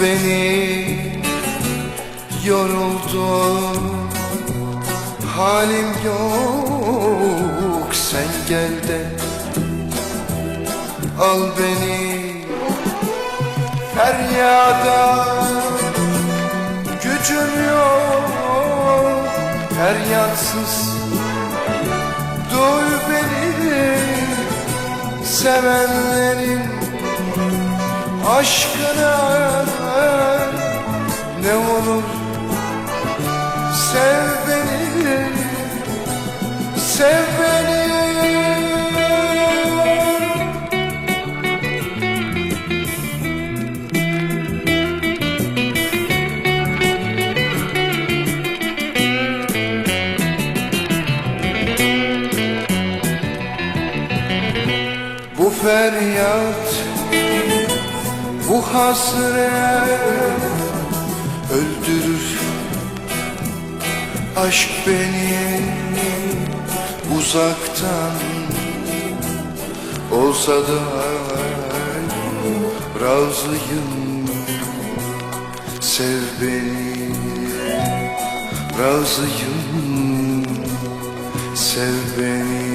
Beni yoruldum halim yok sen gel de al beni. Feryada gücüm yok feryatsız. Duy beni sevenlerin aşkına ne olur sev beni sev beni. Bu feryat Bu hasret Öldürür Aşk beni. Uzaktan Olsa da Razıyım. Sev beni Razıyım. Sev beni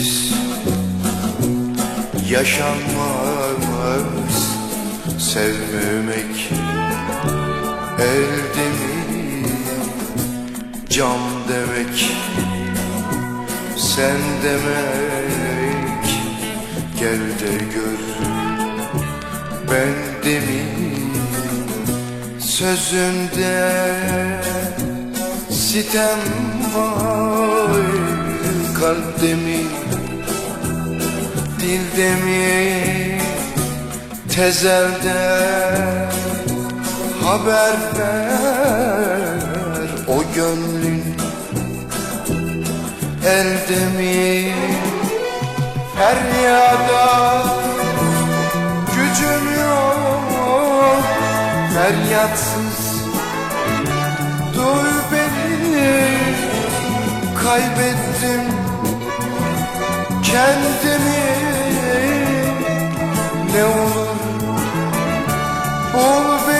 Ümitsiz yaşanmaz Sevmemek elde mi Can demek Sen demek. Gel de gör Ben de mi? Sözünde sitem var kalpte mi dilde mi tezelde haber ver. O gönlün elde mi feryada gücüm yok. Feryatsız Duy beni kaybettim kendimi Ne olur. Ol beni